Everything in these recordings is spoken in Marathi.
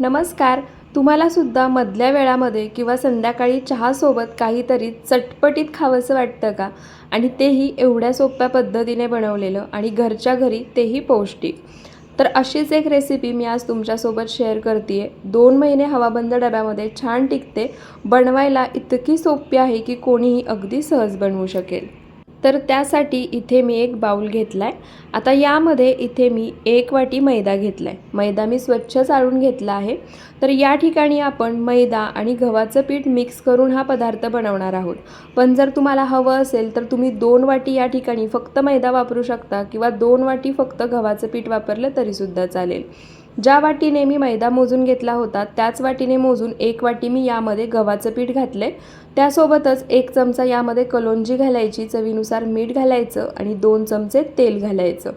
नमस्कार. तुम्हालासुद्धा मधल्या वेळामध्ये किंवा संध्याकाळी चहासोबत काहीतरी चटपटीत खावंसं वाटतं का? आणि तेही एवढ्या सोप्या पद्धतीने बनवलेलं आणि घरच्या घरी तेही पौष्टिक. तर अशीच एक रेसिपी मी आज तुमच्यासोबत शेअर करते आहे दोन महिने हवाबंद डब्यामध्ये छान टिकते. बनवायला इतकी सोपी आहे की कोणीही अगदी सहज बनवू शकेल. तर त्यासाठी इथे मी एक बाऊल घेतला आहे आता यामध्ये इथे मी एक वाटी मैदा घेतला आहे मैदा मी स्वच्छ चाळून घेतला आहे. तर या ठिकाणी आपण मैदा आणि गव्हाचं पीठ मिक्स करून हा पदार्थ बनवणार आहोत. पण जर तुम्हाला हवं असेल तर तुम्ही दोन वाटी या ठिकाणी फक्त मैदा वापरू शकता किंवा दोन वाटी फक्त गव्हाचं पीठ वापरलं तरीसुद्धा चालेल. ज्या वाटीने मी मैदा मोजून घेतला होता त्याच वाटीने मोजून एक वाटी मी यामध्ये गव्हाचं पीठ घातले त्यासोबतच एक चमचा यामध्ये कलोंजी घालायची चवीनुसार मीठ घालायचं आणि दोन चमचे तेल घालायचं.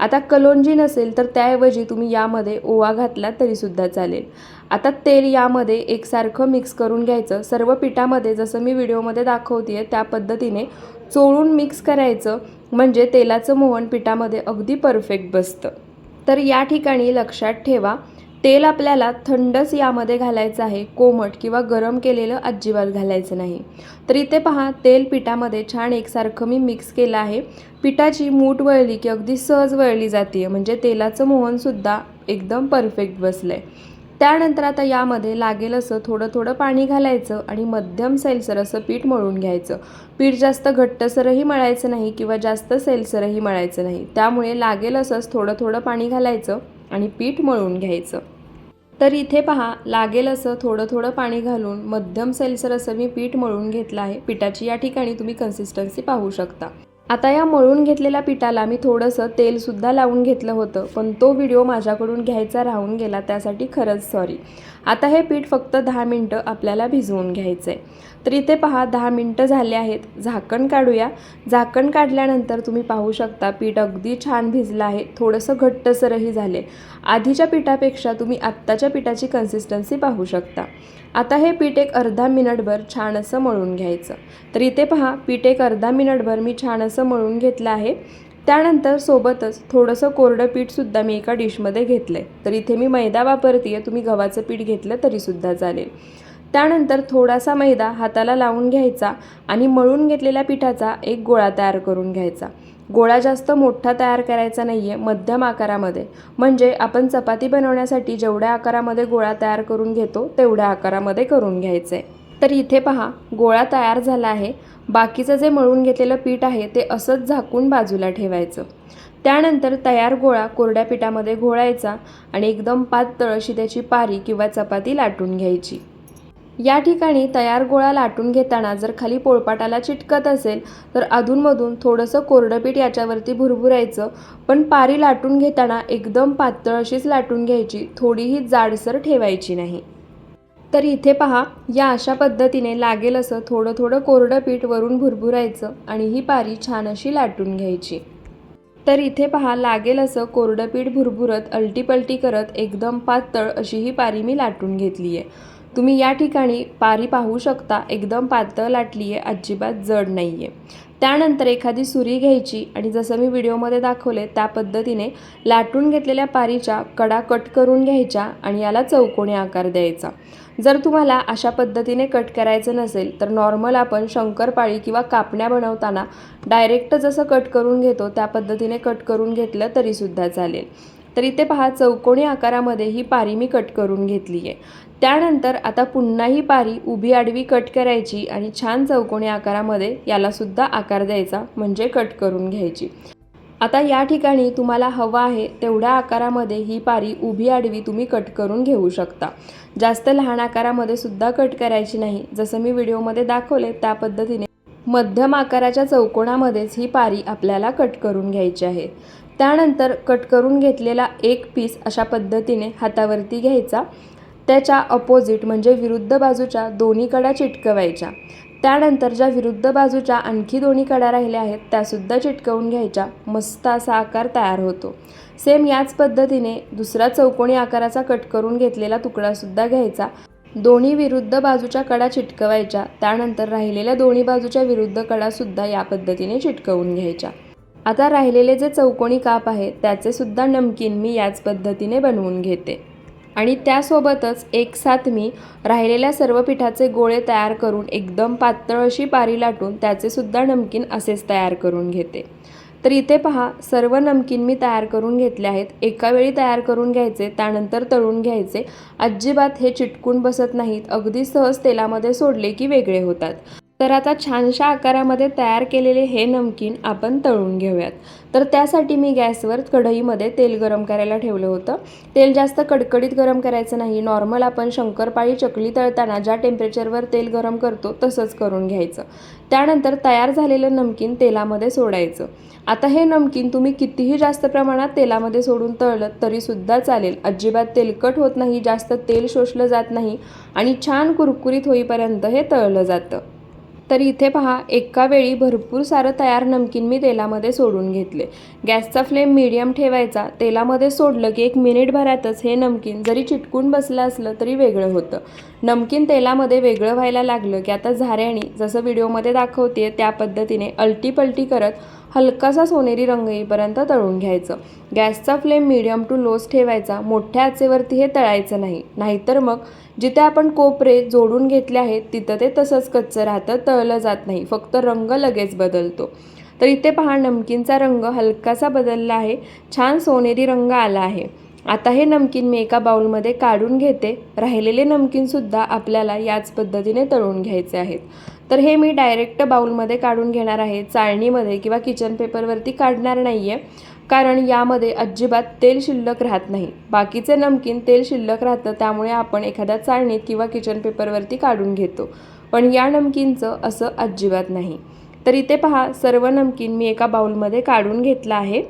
आता कलोंजी नसेल तर त्याऐवजी तुम्ही यामध्ये ओवा घातला तरीसुद्धा चालेल. आता तेल यामध्ये एकसारखं मिक्स करून घ्यायचं. सर्व पिठामध्ये जसं मी व्हिडिओमध्ये दाखवते आहे त्या पद्धतीने चोळून मिक्स करायचं. म्हणजे तेलाचं मोहन पिठामध्ये अगदी परफेक्ट बसतं. तर या ठिकाणी लक्षात ठेवा तेल आपल्याला थंडच यामध्ये घालायचं आहे कोमट किंवा गरम केलेलं अजिबात घालायचं नाही. तर इथे पहा तेल पिठामध्ये छान एकसारखं मी मिक्स केलं आहे. पिठाची मूठ वळली की अगदी सहज वळली जाते म्हणजे तेलाचं मोहनसुद्धा एकदम परफेक्ट बसलं आहे त्यानंतर आता यामध्ये लागेल असं थोडं थोडं पाणी घालायचं आणि मध्यम सैलसर असं पीठ मळून घ्यायचं. पीठ जास्त घट्टसरही मळायचं नाही किंवा जास्त सैलसरही मळायचं नाही. त्यामुळे लागेल असंच थोडं थोडं पाणी घालायचं आणि पीठ मळून घ्यायचं. तर इथे पहा लागेल असं थोडं थोडं पाणी घालून मध्यम सैलसर असं मी पीठ मळून घेतलं आहे. पिठाची या ठिकाणी तुम्ही कन्सिस्टन्सी पाहू शकता. आता या मळून घेतलेल्या पिठाला मी थोडंसं तेलसुद्धा लावून घेतलं होतं पण तो व्हिडिओ माझ्याकडून घ्यायचा राहून गेला त्यासाठी खरंच सॉरी आता हे पीठ फक्त दहा मिनटं आपल्याला भिजवून घ्यायचं आहे तर इथे पहा दहा मिनटं झाले आहेत. झाकण काढूया. झाकण काढल्यानंतर तुम्ही पाहू शकता पीठ अगदी छान भिजलं आहे. थोडंसं घट्टसरही झाले. आधीच्या पिठापेक्षा तुम्ही आत्ताच्या पिठाची कन्सिस्टन्सी पाहू शकता. आता हे पीठ एक अर्धा मिनटभर छान असं मळून घ्यायचं. तर इथे पहा पीठ एक अर्धा मिनटभर मी छान असं मळून घेतलं आहे. त्यानंतर सोबतच थोडंसं कोरडं पीठसुद्धा मी एका डिशमध्ये घेतलं आहे तर इथे मी मैदा वापरते आहे तुम्ही गव्हाचं पीठ घेतलं तरीसुद्धा चालेल. त्यानंतर थोडासा मैदा हाताला लावून घ्यायचा आणि मळून घेतलेल्या पिठाचा एक गोळा तयार करून घ्यायचा. गोळा जास्त मोठा तयार करायचा नाही आहे मध्यम आकारामध्ये. म्हणजे आपण चपाती बनवण्यासाठी जेवढ्या आकारामध्ये गोळा तयार करून घेतो तेवढ्या आकारामध्ये करून घ्यायचं आहे तर इथे पहा गोळा तयार झाला आहे. बाकीचं जे मळून घेतलेलं पीठ आहे ते असंच झाकून बाजूला ठेवायचं. त्यानंतर तयार गोळा कोरड्या पिठामध्ये घोळायचा आणि एकदम पातळ अशी त्याची पारी किंवा चपाती लाटून घ्यायची. या ठिकाणी तयार गोळा लाटून घेताना जर खाली पोळपाटाला चिटकत असेल तर अधूनमधून थोडंसं कोरडं पीठ याच्यावरती भुरभुरायचं पण पारी लाटून घेताना एकदम पातळ अशीच लाटून घ्यायची थोडीही जाडसर ठेवायची नाही. तर इथे पहा या अशा पद्धतीने लागेल असं थोडं थोडं कोरडं पीठ वरून भुरभुरायचं आणि ही पारी छान अशी लाटून घ्यायची. तर इथे पहा लागेल असं कोरडं पीठ भुरभुरत अलटीपलटी करत एकदम पातळ अशी ही पारी मी लाटून घेतली आहे तुम्ही या ठिकाणी पारी पाहू शकता एकदम पातळ लाटली आहे अजिबात जड नाही आहे त्यानंतर एखादी सुरी घ्यायची आणि जसं मी व्हिडिओमध्ये दाखवले त्या पद्धतीने लाटून घेतलेल्या पारीच्या कडा कट करून घ्यायच्या आणि याला चौकोनी आकार द्यायचा. जर तुम्हाला अशा पद्धतीने कट करायचं नसेल तर नॉर्मल आपण शंकरपाळी किंवा कापण्या बनवताना डायरेक्ट जसं कट करून घेतो त्या पद्धतीने कट करून घेतलं तरीसुद्धा चालेल. तर इथे पहा चौकोनी आकारामध्ये ही पारी मी कट करून घेतली आहे त्यानंतर आता पुन्हा ही पारी उभी आडवी कट करायची आणि छान चौकोनी आकारामध्ये यालासुद्धा आकार द्यायचा म्हणजे कट करून घ्यायची. आता या ठिकाणी तुम्हाला हवं आहे तेवढ्या आकारामध्ये ही पारी उभी आडवी तुम्ही कट करून घेऊ शकता. जास्त लहान आकारामध्ये सुद्धा कट करायची नाही जसं मी व्हिडिओमध्ये दाखवले त्या पद्धतीने मध्यम आकाराच्या चौकोनामध्येच ही पारी आपल्याला कट करून घ्यायची आहे. त्यानंतर कट करून घेतलेला एक पीस अशा पद्धतीने हातावरती घ्यायचा. त्याच्या अपोजिट म्हणजे विरुद्ध बाजूच्या दोन्ही कडा चिटकवायच्या. त्यानंतर ज्या विरुद्ध बाजूच्या आणखी दोन्ही कडा राहिल्या आहेत त्यासुद्धा चिटकवून घ्यायच्या. मस्त असा आकार तयार होतो. सेम याच पद्धतीने दुसरा चौकोनी आकाराचा कट करून घेतलेला तुकडासुद्धा घ्यायचा. दोन्ही विरुद्ध बाजूच्या कडा चिटकवायच्या. त्यानंतर राहिलेल्या दोन्ही बाजूच्या विरुद्ध कडासुद्धा या पद्धतीने चिटकवून घ्यायच्या. आता राहिलेले जे चौकोनी काप आहेत त्याचे सुद्धा नमकीन मी याच पद्धतीने बनवून घेते. आणि त्यासोबतच एक साथ मी राहिलेल्या सर्व पिठाचे गोळे तयार करून एकदम पातळ अशी पारी लाटून त्याचे सुद्धा नमकीन असेच तयार करून घेते. तर इथे पहा सर्व नमकीन मी तयार करून घेतले आहेत. एका वेळी तयार करून घ्यायचे त्यानंतर तळून घ्यायचे. अजिबात हे चिटकून बसत नाहीत. अगदी सहज तेलामध्ये सोडले की वेगळे होतात. तर आता छानशा आकारामध्ये तयार केलेले हे नमकीन आपण तळून घेऊयात. तर त्यासाठी मी गॅसवर कढईमध्ये तेल गरम करायला ठेवलं होतं. तेल जास्त कडकडीत गरम करायचं नाही. नॉर्मल आपण शंकरपाळी चकली तळताना ज्या टेम्परेचरवर तेल गरम करतो तसंच करून घ्यायचं. त्यानंतर तयार झालेलं नमकीन तेलामध्ये सोडायचं. आता हे नमकीन तुम्ही कितीही जास्त प्रमाणात तेलामध्ये सोडून तळलं तरीसुद्धा चालेल. अजिबात तेलकट होत नाही जास्त तेल शोषलं जात नाही आणि छान कुरकुरीत होईपर्यंत हे तळलं जातं. तर इथे पहा एका वेळी भरपूर सारं तयार नमकीन मी तेलामध्ये सोडून घेतले. गॅसचा फ्लेम मिडियम ठेवायचा तेलामध्ये सोडलं की एक मिनिटभरातच हे नमकीन जरी चिटकून बसलं असलं तरी वेगळं होतं. नमकीन तेलामध्ये वेगळं व्हायला लागलं की आता झाऱ्याने जसं व्हिडिओमध्ये दाखवते त्या पद्धतीने अलटीपलटी करत हलकासा सोनेरी रंग येईपर्यंत तळून घ्यायचं. गॅसचा फ्लेम मीडियम टू लोज ठेवायचा. मोठ्या आचेवरती हे तळायचं नाही. नाहीतर मग जिथे आपण कोपरे जोडून घेतले आहेत तिथं ते तसंच कच्चं राहतं तळलं जात नाही. फक्त रंग लगेच बदलतो. तर इथे पहा नमकीनचा रंग हलकासा बदलला आहे. छान सोनेरी रंग आला आहे. आता हे नमकीन मी एका बाउलमध्ये काढून घेते. राहिलेले नमकीनसुद्धा आपल्याला याच पद्धतीने तळून घ्यायचे आहेत. तर हे मी डायरेक्ट बाउलमध्ये काढून घेणार आहे चाळणीमध्ये किंवा किचन पेपरवरती काढणार नाही आहे कारण यामध्ये अजिबात तेल शिल्लक राहत नाही. बाकीचे नमकीन तेल शिल्लक राहतं त्यामुळे आपण एखाद्या चाळणीत किंवा किचन पेपरवरती काढून घेतो. पण या नमकीनचं असं अजिबात नाही. तर इथे पहा सर्व नमकीन मी एका बाउलमध्ये काढून घेतलं आहे.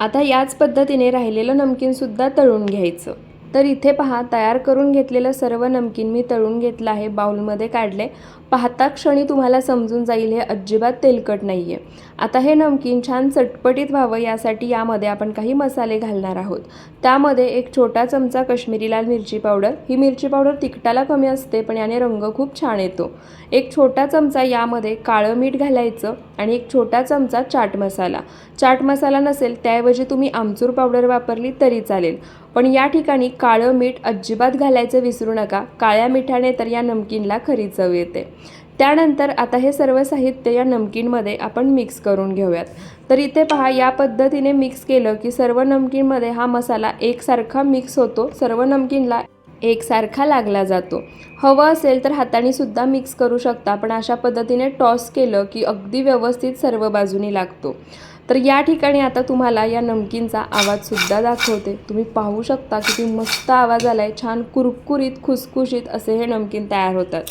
आता याच पद्धतीने राहिलेलं नमकीनसुद्धा तळून घ्यायचं. तर इथे पहा तयार करून घेतलेलं सर्व नमकीन मी तळून घेतलं आहे बाउलमध्ये काढले. पाहता क्षणी तुम्हाला समजून जाईल हे अजिबात तेलकट नाही आहे आता हे नमकीन छान चटपटीत व्हावं यासाठी यामध्ये आपण काही मसाले घालणार आहोत. त्यामध्ये एक छोटा चमचा कश्मीरी लाल मिरची पावडर. ही मिरची पावडर तिखटाला कमी असते पण याने रंग खूप छान येतो. एक छोटा चमचा यामध्ये काळं मीठ घालायचं आणि एक छोटा चमचा चाट मसाला. चाट मसाला नसेल त्याऐवजी तुम्ही आमचूर पावडर वापरली तरी चालेल. पण या ठिकाणी काळं मीठ अजिबात घालायचं विसरू नका. काळ्या मिठाने तर या नमकीनला खरी चव येते. त्यानंतर आता हे सर्व साहित्य या नमकीनमध्ये आपण मिक्स करून घेऊयात. तर इथे पहा या पद्धतीने मिक्स केलं की सर्व नमकीनमध्ये हा मसाला एकसारखा मिक्स होतो. सर्व नमकीनला एकसारखा लागला जातो. हवं असेल तर हाताने सुद्धा मिक्स करू शकता पण अशा पद्धतीने टॉस केलं की अगदी व्यवस्थित सर्व बाजूनी लागतो. तर या ठिकाणी आता तुम्हाला या नमकीनचा आवाजसुद्धा दाखवते. तुम्ही पाहू शकता किती मस्त आवाज आला आहे छान कुरकुरीत खुसखुशीत असे हे नमकीन तयार होतात.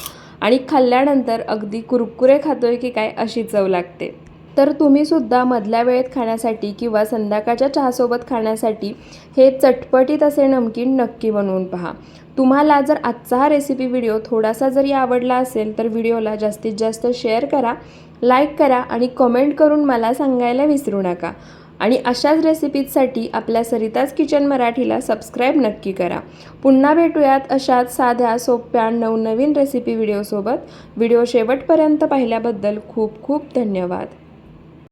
आणि खाल्ल्यानंतर अगदी कुरकुरे खातोय की काय अशी चव लागते. तर तुम्हीसुद्धा मधल्या वेळेत खाण्यासाठी किंवा संध्याकाळच्या चहासोबत खाण्यासाठी हे चटपटीत असे नमकीन नक्की बनवून पहा. तुम्हाला जर आजचा हा रेसिपी व्हिडिओ थोडासा जरी आवडला असेल तर व्हिडिओला जास्तीत जास्त शेअर करा लाईक करा आणि कमेंट करून मला सांगायला विसरू नका. आणि अशाच रेसिपीजसाठी आपल्या सरिताज किचन मराठीला सबस्क्राईब नक्की करा. पुन्हा भेटूयात अशाच साध्या सोप्या नवनवीन रेसिपी व्हिडिओसोबत व्हिडिओ शेवटपर्यंत पाहिल्याबद्दल खूप खूप धन्यवाद.